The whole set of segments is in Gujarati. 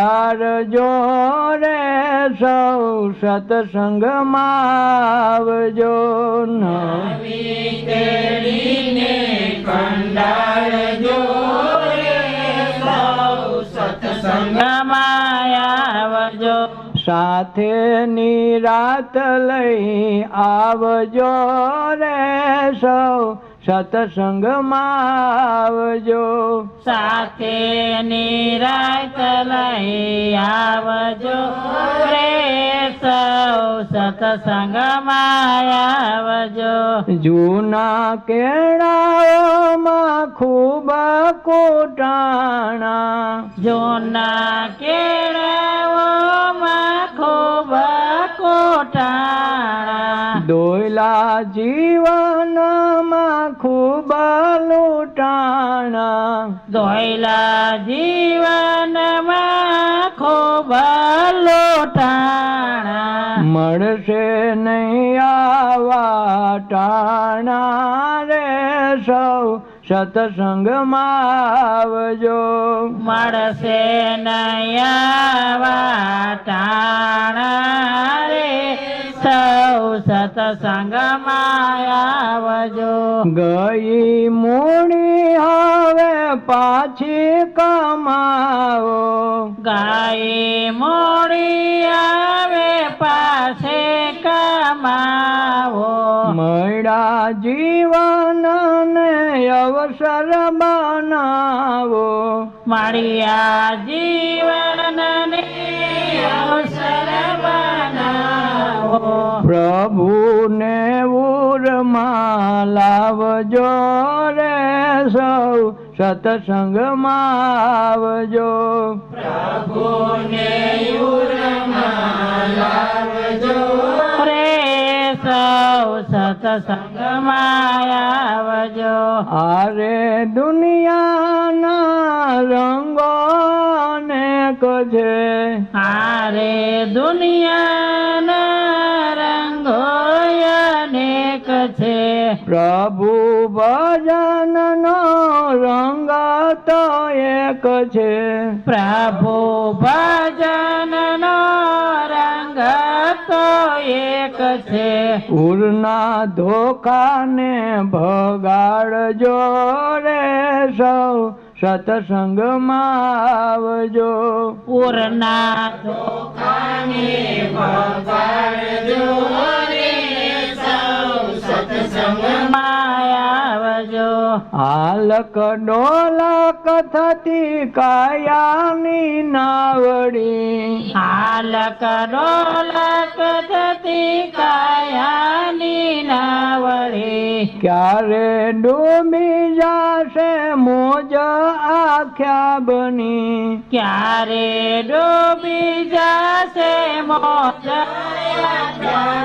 કંડાર જો રે સૌ સતસંગ માવજો નવી તેડીને કંડાળ જોરે સૌ સત્સંગમાં આવજો સાથે નિરાત લઈ આવજો રે સૌ સત્સંગમાં આવજો. સાથે નિરાત લઈ આવજો. રે સૌ સત્સંગમાં આવજો. જૂના કેળાઓમાં ખૂબ કોટાણા. જૂના કેળાઓમાં ખૂબ કોટાળા દોયલા જીવનમાં ખૂબ લૂંટાણા. ધોયલા જીવનમાં ખૂબ લૂંટાણા. મળશે નહીં આવા ટાણા રે સૌ. સત્સંગમાં આવજો મળશે નયા ટાણા. આવજો. ગઈ મૂડી હવે પાછી કમાવો. ગાય મૂડી આવે પાસે કમાવો. મળ્યા જીવન ને અવસર બનાવો. મળ્યા જીવનને અવસર બનાવો પ્રભુને ઉરમાં લાવજો રે સૌ સત્સંગમાં આવજો. પ્રભુને યુરમાં લાવજો રે સૌ સત્સંગમાં આવજો. અરે દુનિયાના રંગો અનેક છે હારે પ્રભુ ભજનનો રંગ તો એક છે. પ્રભુ ભજનનો રંગ તો એક છે. ઉરના ધોકાને ભગાડજો રે સૌ સતસંગમાં આવજો. પૂરના ધોકાને હાલક ડોલક થતી કાયાની નાવડી. હાલક ડોલક થતી નાવડી ક્યારે ડૂબી જાશે મોજ આખ્યા બની? ક્યારે ડૂબી જાશે મોજ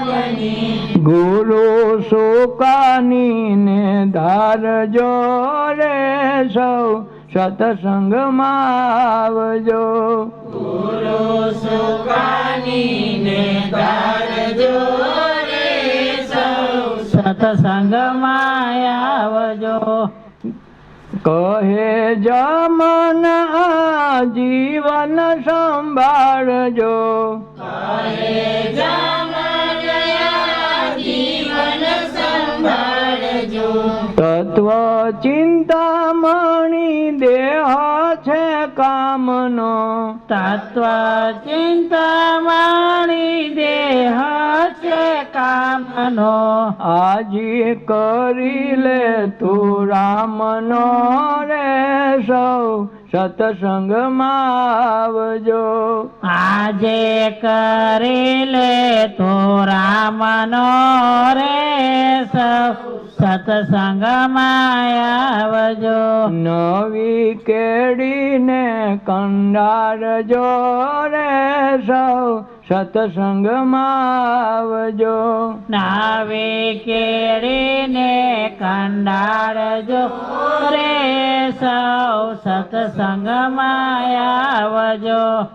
બની? ગુરુ સુકાની ને ધારજો રે સૌ સત્સંગમાં આવજો. ગુરુ સુકાની ને સત્સંગમાં આવજો. કહે જમન જીવન સંભાળજો. જીવન સંભાળજો. તત્વ ચિંતામણી દેહ છે કામનો. તત્વ ચિંતામણી દેહ છે કામનો. આજી કરી લે તું રામનો રે સૌ. સતસંગ આવજો. આજે કરી લે તો રામનો રે સૌ. સત્સંગમાં આવજો નવી કેડીને કંડારજો રે સૌ. સત્સંગમાં આવજો નાવે કેળીને કંડાળજો રે સૌ. સત્સંગમાં આવજો